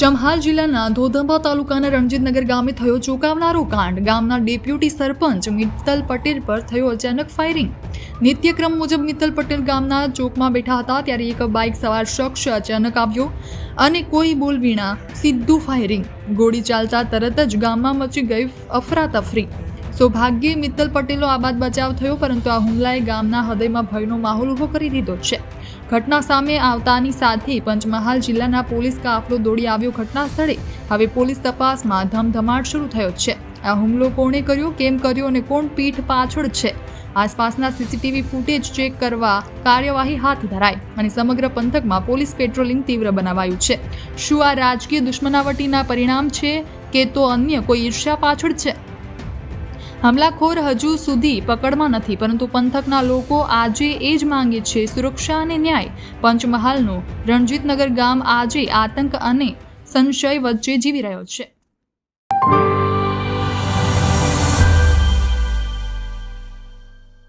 ચમહાલ જિલ્લાના ધોધંબા તાલુકાના રણજીતનગર ગામે થયો ચોંકાવનારો કાંડ. ગામના ડેપ્યુટી સરપંચ મિત્તલ પટેલ પર થયો અચાનક ફાયરિંગ નિત્યક્રમ મુજબ મિત્તલ પટેલ ગામના ચોકમાં બેઠા હતા ત્યારે એક બાઇક સવાર શખ્સ અચાનક આવ્યો અને કોઈ બોલ વિના સીધું ફાયરિંગ ગોળી ચાલતા તરત જ ગામમાં મચી ગઈ અફરાતફરી. સૌભાગ્યે મિત્તલ પટેલનો આબાદ બચાવ થયો, પરંતુ આ હુમલાએ ગામના હૃદયમાં ભયનો માહોલ ઊભો કરી દીધો છે. ઘટના સામે આવતાની સાથે પંચમહાલ જિલ્લાના પોલીસ કાફલો દોડી આવ્યો ઘટના સ્થળે હવે પોલીસ તપાસમાં ધમધમાટ શરૂ થયો છે. આ હુમલો કોણે કર્યો, કેમ કર્યો અને કોણ પીઠ પાછળ છે? આસપાસના સીસીટીવી ફૂટેજ ચેક કરવા કાર્યવાહી હાથ ધરાઈ અને સમગ્ર પંથકમાં પોલીસ પેટ્રોલિંગ તીવ્ર બનાવાયું છે. શું આ રાજકીય દુશ્મનાવટીના પરિણામ છે કે તો અન્ય કોઈ ઈર્ષ્યા પાછળ છે? હમલાખોર હજુ સુધી પકડમાં નથી, પરંતુ પંથકના લોકો આજે એ જ માંગે છે. સુરક્ષા અને ન્યાય. પંચમહાલનું રણજીતનગર ગામ આજે આતંક અને સંશય વચ્ચે જીવી રહ્યો છે.